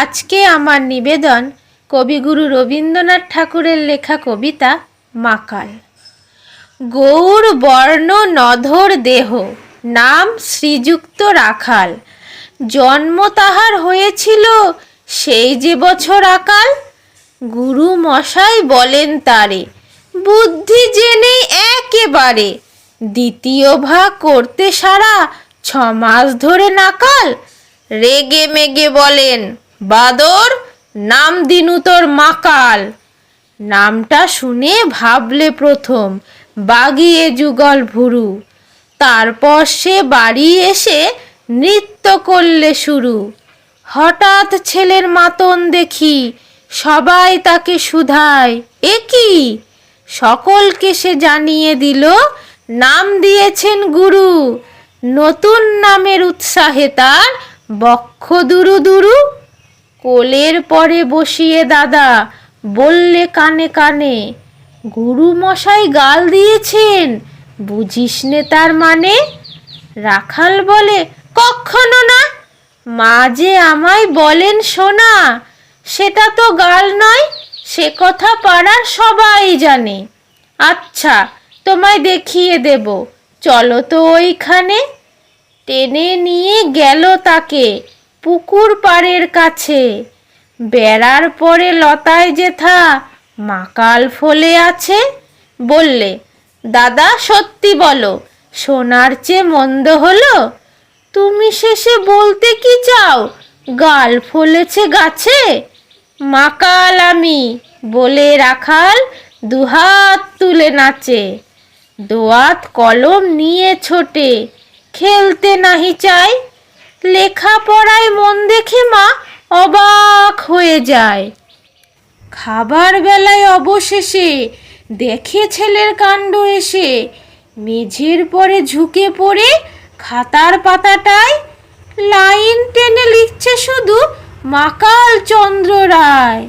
আজকে আমার নিবেদন কবিগুরু রবীন্দ্রনাথ ঠাকুরের লেখা কবিতা মাকাল। গৌর বর্ণ নধর দেহ, নাম শ্রীযুক্ত রাখাল। জন্ম তাহার হয়েছিল সেই যে বছর আকাল। গুরু মশাই বলেন তারে, বুদ্ধি জেনে একেবারে। দ্বিতীয় ভাগ করতে সারা ছ মাস ধরে নাকাল। রেগে মেগে বলেন বাদর, নাম দিনু তোর মাকাল নামটা শুনে ভাবলে প্রথম বাগিয়ে যুগল ভুরু। তারপর সে বাড়ি এসে নৃত্য করলে শুরু। হঠাৎ ছেলের মাতন দেখি, সবাই তাকে শুধায়। এ কি? সকলকে সে জানিয়ে দিল, নাম দিয়েছেন গুরু। নতুন নামের উৎসাহে তার বক্ষ দুরু দুরু কোলের পরে বসিয়ে দাদা, বললে কানে কানে, গুরু মশাই গাল দিয়েছেন, বুঝিস নে তার মানে? রাখাল বলে, কখনো না। মা যে আমায় বলেন শোনা সেটা তো গাল নয়, সে কথা পাড়ার সবাই জানে। আচ্ছা তোমায় দেখিয়ে দেব। চলো তো ওইখানে। টেনে নিয়ে গেল তাকে। পুকুর পাড়ের কাছে। বেড়ার পরে লতায় যেথা মাকাল ফলে আছে, বললে, দাদা, সত্যি বলো, সোনার চেয়ে মন্দ হলো? তুমি শেষে বলতে কি চাও? গাল ফলেছে গাছে? মাকাল আমি, বলে রাখাল দুহাত তুলে নাচে। দোয়াত কলম নিয়ে ছোটে, খেলতে নাহি চায় লেখাপড়ায় মন দেখে মা অবাক হয়ে যায়। খাবার বেলায় অবশেষে দেখে ছেলের কাণ্ড এসে মেঝের পরে ঝুঁকে পড়ে খাতার পাতাটায় লাইন টেনে লিখছে শুধু মাকাল চন্দ্র রায়।